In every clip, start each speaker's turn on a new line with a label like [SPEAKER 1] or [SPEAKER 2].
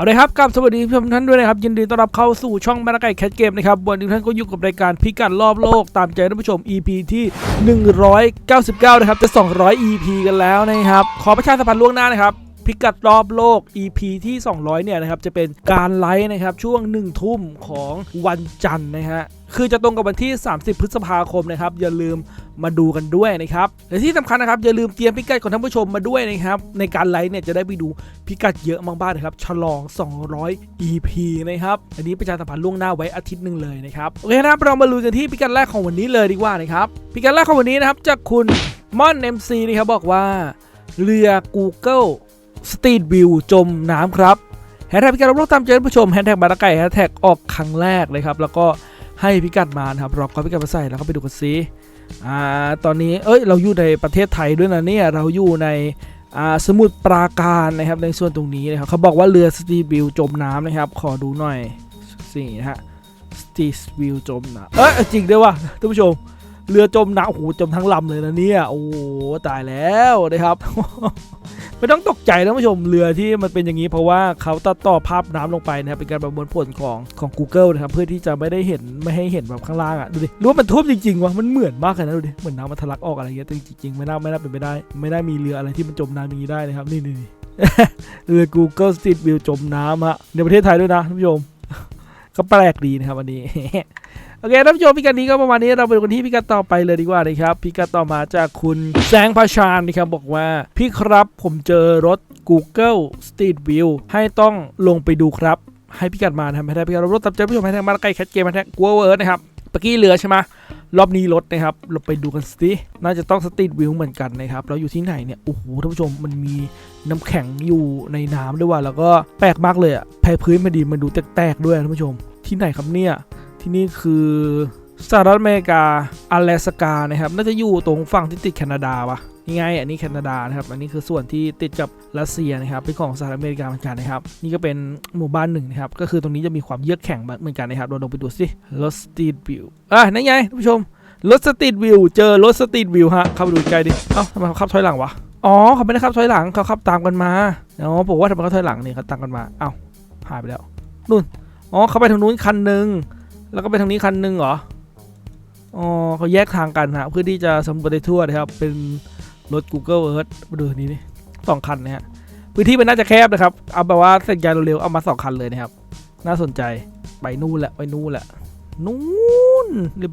[SPEAKER 1] เอาเลยครับกับสวัสดีผู้ทุกท่านด้วยนะครับ ยินดีต้อนรับเข้าสู่ช่องมานาไก่แคทเกมนะครับ วันนี้ท่านก็อยู่กับรายการพิกัดรอบโลกตามใจท่านผู้ชม EP ที่ 199 นะครับ จะ 200 EP กันแล้วนะครับ ขอประชาสัมพันธ์ล่วงหน้านะครับ พิกัดรอบโลก EP ที่ 200 เนี่ยนะครับ จะเป็นการไลฟ์นะครับ ช่วง 1 ทุ่มของวันจันทร์นะฮะ คือจะตรงกับวันที่ 30 พฤษภาคมนะครับ อย่าลืมมาดูกันด้วยนะครับและที่สำคัญนะครับ อย่าลืมเตรียมพิกัดของท่านผู้ชมมาด้วยนะครับ ในการไลฟ์เนี่ยจะได้ไปดูพิกัดเยอะมากๆนะครับ ฉลอง 200 EP นะครับ อันนี้ประชาสัมพันธ์ล่วงหน้าไว้อาทิตย์หนึ่งเลยนะครับ โอเคนะครับ เรามาลุยกันที่พิกัดแรกของวันนี้เลยดีกว่านะครับ พิกัดแรกของวันนี้นะครับจากคุณม่อน MC นะครับบอกว่าเรือ Google Street View จมน้ำครับแฮชแท็กพิกัดรอบโลกตามใจท่านผู้ชมแฮชแท็กบาราไก่แฮชแท็กออกครั้งแรกเลยครับ แล้วก็ให้พิกัดมานะครับราก็พิกัดมาใส่แล้วก็ไปดูกันซิอ่าตอนนี้เอ้ยเราอยู่ในประเทศไทยด้วยนะเนี่ยเราอยู่ในอ่าสมุทรปราการนะครับในส่วนตรงนี้นะครับเขาบอกว่าเรือสตีบิลจมน้ำนะครับ ขอดูหน่อยสิ่นะฮะสตีบิลจมน้ำเอ้ยจริงด้วยว่ะท่านผู้ชมเรือจมน้ำโอ้โหจมทั้งลำเลยนะเนี่ยโอ้ตายแล้วนะครับ ไม่ต้องตกใจนะท่านผู้ชมเรือที่มันเป็นอย่างนี้เพราะว่าเขาตัดต่อภาพน้ำลงไปนะครับเป็นการประมวลผลของของ Google นะครับเพื่อที่จะไม่ได้เห็นไม่ให้เห็นแบบข้างล่างอะดูดิรู้ว่ามันท่วมจริงๆวะมันเหมือนมากเลยนะดูดิเหมือนน้ำมันทะลักออกอะไรเงี้ยแต่จริงๆไม่น่าไม่น่าเป็นไปได้ ไม่ได้มีเรืออะไรที่มันจมน้ำอย่างนี้ได้นะครับนี่นี่เรือ Google Street View จมน้ำฮะในประเทศไทยด้วยนะท่านผู้ชมก็แปลกดีนะครับวันนี้ โอเคท่านผู้ชมพิกัดนี้ก็ประมาณนี้เราไปดูกันที่พิกัดต่อไปเลยดีกว่านะครับพิกัดต่อมาจากคุณแสงพาชานนะครับบอกว่าพี่ครับผมเจอรถ Google Street View ให้ต้องลงไปดูครับ ให้พิกัดมาทำให้ได้พิกัดรถตับใจผู้ชมให้ทางมาใกล้แคทเกมมาแท็กกัวเวิร์ดนะครับเมื่อกี้เรือใช่ไหมรอบนี้รถนะครับ เราไปดูกันสิน่าจะต้องสตรีทวิวเหมือนกันนะครับ เราอยู่ที่ไหนเนี่ย โอ้โห ท่านผู้ชม มันมีน้ำแข็งอยู่ในน้ำด้วยว่ะ แล้วก็แปลกมากเลยอะแพรพื้นมันดีมันดูแตกๆด้วยท่านผู้ชม ที่ไหนครับเนี่ย ที่นี่คือสหรัฐอเมริกา阿拉สกานะครับน่าจะอยู่ตรงฝั่งที่ติดแคนาดาปะนี่ไงอันนี้แคนาดานะครับอันนี้คือส่วนที่ติดกับรัสเซียนะครับเป็นของสหรัฐอเมริกาเหมือนกันนะครับนี่ก็เป็นหมู่บ้านหนึ่งนะครับก็คือตรงนี้จะมีความเยือกแข็งเหมือนกันนะครับเราลองไปดูสิรถสตรีทวิวอะนั่นไงท่านผู้ชมรถสตรีทวิวเจอรถสตรีทวิวฮะเข้าไปดูใกล้ดิเอ้าทำไมเขาขับถอยหลังวะอ๋อเขาไม่ได้ขับถอยหลังเขาขับตามกันมาอ๋อบอกว่าทำไมเขาถอยหลังนี่เขาตามกันมาเอ้าหายไปแล้วนู่นอ๋อเขาไปทางนู้นคันหนึ่ง แล้วก็ไปทางนี้คันหนึ่งเหรอ อ๋อเขาแยกทางกันฮะเพื่อที่จะสำรวจได้ทั่วนะครับ เป็นรถ Google Earth มาดูทางนี้นี่สองคันนะฮะ พื้นที่มันน่าจะแคบนะครับ เอาแบบว่าเส้นยานเร็วๆ เอามาสองคันเลยนะครับ น่าสนใจ ไปนู่นแหละ ไปนู่นแหละ นู่น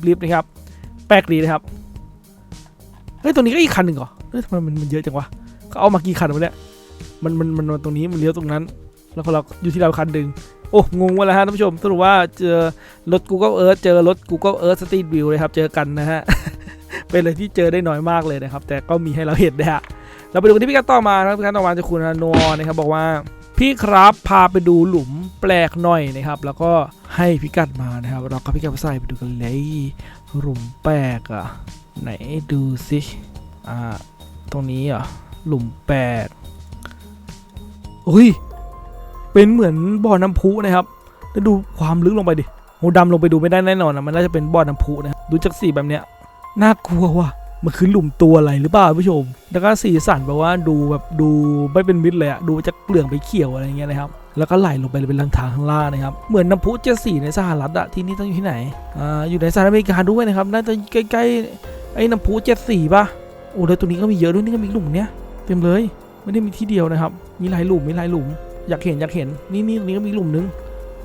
[SPEAKER 1] รีบๆนะครับ แปลกดีนะครับ เฮ้ย ตรงนี้ก็อีกคันหนึ่งเหรอ เฮ้ยทำไมมันมันเยอะจังวะเขาเอามากี่คันวะเนี่ยมันมันมันตรงนี้มันเลี้ยวตรงนั้น แล้วก็เราอยู่ที่เราคันหนึ่ง โอ้งงวะแล้วฮะท่านผู้ชมสรุปว่าเจอรถ Google Earth เจอรถ Google Earth Street View เลยครับ เจอกันนะฮะ เป็นอะไรที่เจอได้น้อยมากเลยนะครับ แต่ก็มีให้เราเห็นนะฮะ เราไปดูกันที่พี่กัดต่อมาครับพี่กัดต่อมาจากคุณอโนนะครับบอกว่าพี่ครับพาไปดูหลุมแปลกหน่อยนะครับ แล้วก็ให้พิกัดมานะครับ เราก็พิกัดไปใส่ไปดูกันเลยหลุมแปลกอะไหนดูสิอ่าตรงนี้อะหลุมแปลกอุ้ย เป็นเหมือนบ่อน้ำพุนะครับแล้วดูความลึกลงไปดิโหดำลงไปดูไม่ได้แน่นอนนะมันน่าจะเป็นบ่อน้ำพุนะครับดูจากสีแบบเนี้ยน่ากลัวว่ะมันคือหลุมตัวอะไรหรือเปล่าผู้ชม แล้วก็สีสันแบบว่าดูแบบดูไม่เป็นมิตรเลยอะดูจากเหลืองไปเขียวอะไรเงี้ยนะครับ แล้วก็ไหลลงไปเป็นทางทางข้างล่างนะครับ เหมือนน้ำพุเจ็ดสีในสหรัฐอะที่นี่ต้องอยู่ที่ไหน อ่า อยู่ในสหรัฐอเมริกาด้วยนะครับ น่าจะใกล้ๆไอ้น้ำพุเจ็ดสีป่ะ โอ้แล้วตรงนี้ก็มีเยอะด้วยนี่ก็มีหลุมเนี้ยเต็มเลย ไม่ได้มีที่เดียวนะครับ มีหลายหลุม มีหลายหลุม อยากเห็นอยากเห็นนี่นี่ตรงนี้ก็มีหลุมนึง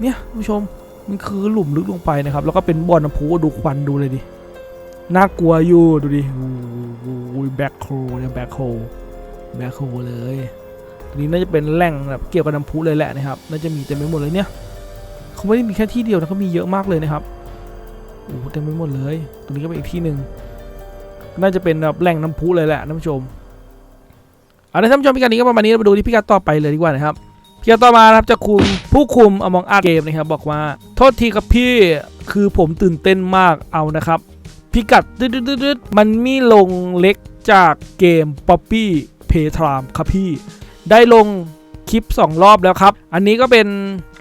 [SPEAKER 1] เนี่ยผู้ชมมันคือหลุมลึกลงไปนะครับ แล้วก็เป็นบ่อน้ำพุดูควันดูเลยดิน่ากลัวอยู่ดูดิโอ้โหแบ็คโคเนี่ยแบ็คโคแบ็คโคเลยตรงนี้น่าจะเป็นแหล่งแบบเกี่ยวกับน้ำพุเลยแหละนะครับน่าจะมีเต็มไปหมดเลยเนี่ยเขาไม่ได้มีแค่ที่เดียวนะเขามีเยอะมากเลยนะครับโอ้เต็มไปหมดเลย ตรงนี้ก็เป็นอีกที่หนึ่งน่าจะเป็นแบบแหล่งน้ำพุเลยแหละท่านผู้ชมเอาละท่านผู้ชมพิกัดนี้ก็ประมาณนี้เราไปดูที่พิกัดต่อไปเลยดีกว่านะครับ เกี่ยวต่อมาครับจะคุมผู้คุมอมองอาร์เกมนะครับบอกว่า โทษทีครับพี่คือผมตื่นเต้นมากเอานะครับ พิกัดดืดๆมันมีลงเล็กจากเกม Poppy Playtime ครับพี่ ได้ลงคลิป 2 รอบแล้วครับ อันนี้ก็เป็น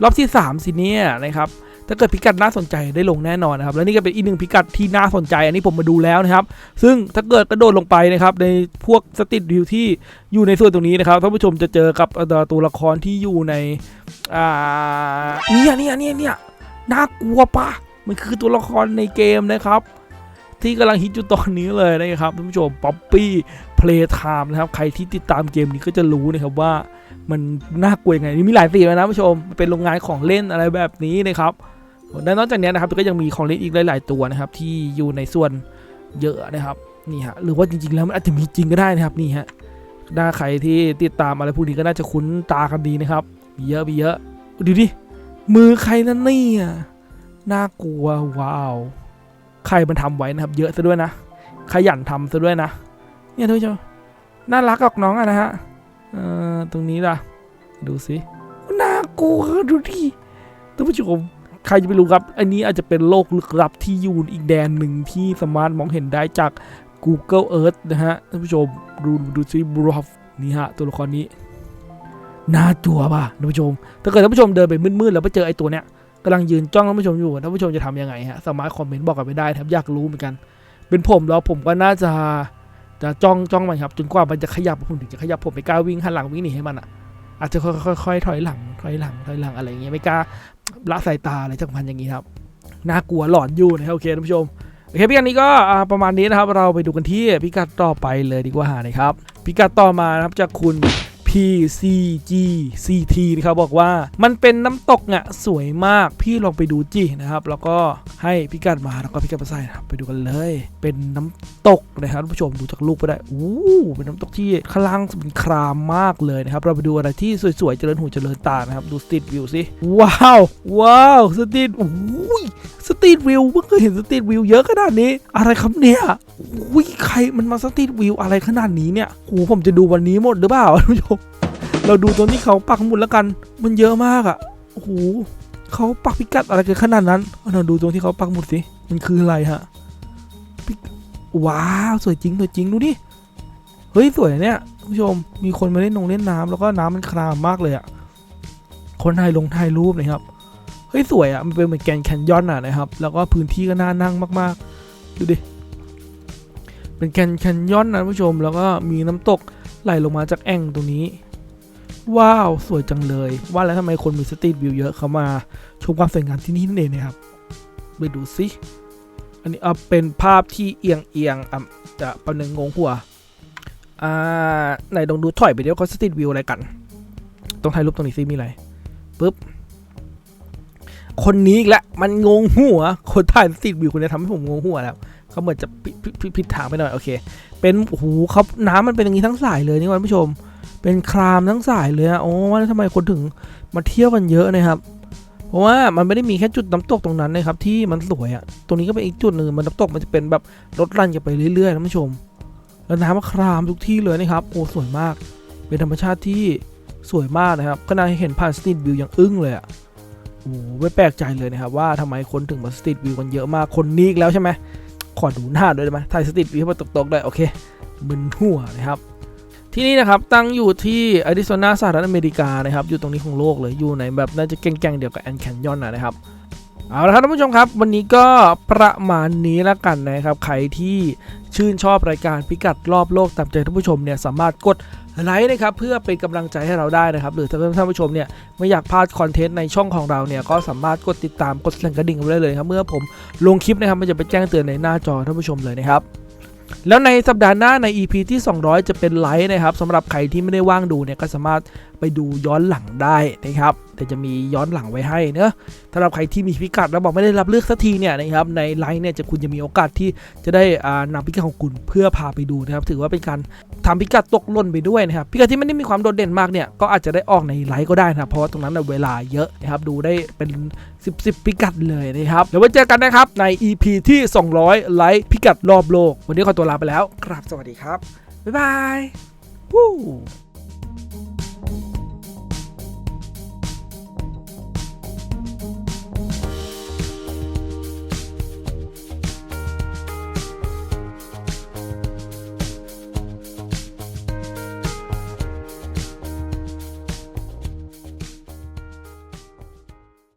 [SPEAKER 1] รอบที่ 3 สิเนี่ยนะครับ ถ้าเกิดพิกัดน่าสนใจได้ลงแน่นอนนะครับ แล้วนี่ก็เป็นอีกหนึ่งพิกัดที่น่าสนใจ อันนี้ผมมาดูแล้วนะครับ ซึ่งถ้าเกิดกระโดดลงไปนะครับในพวกสติดวิวที่อยู่ในส่วนตรงนี้นะครับท่านผู้ชมจะเจอกับตัวละครที่อยู่ในอ่าเนี่ยเนี่ยเนี่ยเนี่ยน่ากลัวปะมันคือตัวละครในเกมนะครับที่กำลังฮิตอยู่ตอนนี้เลยนะครับท่านผู้ชมป๊อปปี้เพลย์ไทม์นะครับ ใครที่ติดตามเกมนี้ก็จะรู้นะครับว่ามันน่ากลัวยังไงนี่มีหลายสีเลยนะผู้ชมเป็นโรงงานของเล่นอะไรแบบนี้นะครับ และนอกจากนี้นะครับก็ยังมีของเล่นอีกหลาย ๆ ตัวนะครับ ที่อยู่ในส่วนเยอะนะครับนี่ฮะหรือว่าจริง ๆ แล้วมันอาจจะมีจริงก็ได้นะครับนี่ฮะถ้าใครที่ติดตามอะไรพวกนี้ก็น่าจะคุ้นตากันดีนะครับมีเยอะมีเยอะดูดิมือใครนั่นเนี่ยน่ากลัวว้าวใครมันทำไว้นะครับ เยอะซะด้วยนะขยันทำซะด้วยนะ เนี่ยทุกผู้ชมน่ารักกับน้องอะนะฮะเอ่อตรงนี้ล่ะ ดูสิน่ากลัวดูดิท่านผู้ชม ใครจะไปรู้ครับ อันนี้อาจจะเป็นโลกลึกลับที่อยู่อีกแดนหนึ่งที่สามารถมองเห็นได้จาก Google Earth นะฮะท่านผู้ชมดูดูซิบรอฟนี่ฮะตัวละครนี้น่ากลัวป่ะท่านผู้ชม ถ้าเกิดท่านผู้ชมเดินไปมืดๆแล้วไปเจอไอ้ตัวเนี้ยกำลังยืนจ้องท่านผู้ชมอยู่ท่านผู้ชมจะทำยังไงฮะสามารถคอมเมนต์บอกกันไปได้ครับอยากรู้เหมือนกัน เป็นผมแล้วผมก็น่าจะจะจ้องจ้องมันครับจนกว่ามันจะขยับผมถึงจะขยับผมไม่กล้าวิ่งหันหลังวิ่งหนีให้มันอะอาจจะค่อยๆถอยหลังถอยหลังถอยหลังอะไรอย่างเงี้ยไม่กล้า ละสายตาอะไรจักพันอย่างนี้ครับน่ากลัวหลอนอยู่นะครับโอเคท่านผู้ชมโอเคพิกัดนี้ก็ประมาณนี้นะครับ เราไปดูกันที่พิกัดต่อไปเลยดีกว่านะครับ พิกัดต่อมานะครับจากคุณ PCGCT นะครับบอกว่ามันเป็นน้ำตกอะสวยมากพี่ลองไปดูจินะครับ แล้วก็ให้พิกัดมาแล้วก็พิกัดมาใส่นะครับไปดูกันเลย เป็นน้ำตกนะครับท่านผู้ชมดูจากรูปไปได้อู้เป็นน้ำตกที่ขล่างเป็นครามมากเลยนะครับเราไปดูอะไรที่สวยๆเจริญหูเจริญตานะครับดูสตรีทวิวสิว้าวว้าวสตรีทอู้ยสตรีทวิวเพิ่งเคยเห็นสตรีทวิวเยอะขนาดนี้ อะไรครับเนี่ยอุ้ยใครมันมาสตรีทวิวอะไรขนาดนี้เนี่ยโอ้ผมจะดูวันนี้หมดหรือเปล่าท่านผู้ชม เราดูตรงที่เขาปักหมุดแล้วกัน มันเยอะมากอะ่ะโอ้โหเขาปักพิกัดอะไรกันขนาดนั้นเอาเราดูตรงที่เขาปักหมุดสิ มันคืออะไรฮะว้าวสวยจริงสวยจริงดูดิ เฮ้ยสวยเนี่ยผู้ชม มีคนมาเล่นนงเล่นน้ำแล้วก็น้ำมันครามมากเลยอะ่ะ คนถ่ายลงถ่ายรูปนะครับ เฮ้ยสวยอะ่ะ มันเป็นเหมือนแกนแคนยอนอะนะครับ แล้วก็พื้นที่ก็น่านั่งมากๆ ดูดิ เป็นแกนแคนยอนนะผู้ชม แล้วก็มีน้ำตกไหลลงมาจากแอ่งตรงนี้ ว้าว สวยจังเลย ว่าแล้วทำไมคนมีสตรีทวิวเยอะเขามาชมความสวยงามที่นี่นั่นเองนะครับไปดูสิอันนี้เอาเป็นภาพที่เอียงเอียงอะจะประหนึ่งงงหัวอ่าไหนลองดูถอยไปเดี๋ยวเขาสตรีทวิวอะไรกันต้องถ่ายรูปตรงนี้ซิมีอะไรปุ๊บคนนี้อีกแล้วมันงงหัว คนถ่ายสตรีทวิวคนนี้ทำให้ผมงงหัวแล้วเขาเหมือนจะผิดทางไปหน่อยโอเค เป็นโอ้โหเขาน้ำมันเป็นอย่างนี้ทั้งสายเลยนี่คุณผู้ชม เป็นครามทั้งสายเลยอะโอ้ว่าทำไมคนถึงมาเที่ยวกันเยอะนะครับ เพราะว่ามันไม่ได้มีแค่จุดน้ำตกตรงนั้นนะครับที่มันสวยอะตรงนี้ก็เป็นอีกจุดหนึ่งมันน้ำตกมันจะเป็นแบบรถรันกันไปเรื่อยๆนะท่านผู้ชม แล้วน้ำมันครามทุกที่เลยนะครับโอ้สวยมาก เป็นธรรมชาติที่สวยมากนะครับขณะเห็นผ่านสตรีทวิวอยังอึ้งเลยอะโอ้ไม่แปลกใจเลยนะครับว่าทำไมคนถึงมาสตรีทวิวกันเยอะมากคนนี้อีกแล้วใช่ไหมขอดูหน้าด้วยได้ไหมถ่ายสตรีทวิวให้มันตกๆได้โอเคมึนหัวนะครับ ที่นี่นะครับตั้งอยู่ที่อาริโซนาสหรัฐอเมริกานะครับอยู่ตรงนี้ของโลกเลยอยู่ในแบบน่าจะแก่งๆเดียวกับแอนแคนยอนนะครับเอาละครับท่านผู้ชมครับ วันนี้ก็ประมาณนี้แล้วกันนะครับ ใครที่ชื่นชอบรายการพิกัดรอบโลกตามใจท่านผู้ชมเนี่ยสามารถกดไลค์นะครับเพื่อเป็นกำลังใจให้เราได้นะครับ หรือถ้าท่านผู้ชมเนี่ยไม่อยากพลาดคอนเทนต์ในช่องของเราเนี่ยก็สามารถกดติดตามกดสั่นกระดิ่งไว้ได้เลยครับเมื่อผมลงคลิปนะครับมันจะไปแจ้งเตือนในหน้าจอท่านผู้ชมเลยนะครับ แล้วในสัปดาห์หน้าใน EP ที่ 200 จะเป็นไลฟ์นะครับสำหรับใครที่ไม่ได้ว่างดูเนี่ยก็สามารถ ไปดูย้อนหลังได้นะครับแต่จะมีย้อนหลังไว้ให้เนอะสำหรับใครที่มีพิกัดแล้วบอกไม่ได้รับเลือกสักทีเนี่ยนะครับในไลฟ์เนี่ยจะคุณจะมีโอกาสที่จะได้อ่านำพิกัดของคุณเพื่อพาไปดูนะครับ ถือว่าเป็นการทำพิกัดตกหล่นไปด้วยนะครับพิกัดที่ไม่ได้มีความโดดเด่นมากเนี่ยก็อาจจะได้ออกในไลฟ์ก็ได้นะเพราะว่าตรงนั้นเวลาเยอะนะครับดูได้เป็น 10 10พิกัดเลยนะครับเดี๋ยวไว้เจอกันนะครับใน EP ที่ 200 ไลฟ์พิกัดรอบโลก วันนี้ขอตัวลาไปแล้วครับสวัสดีครับบ๊ายบายวู้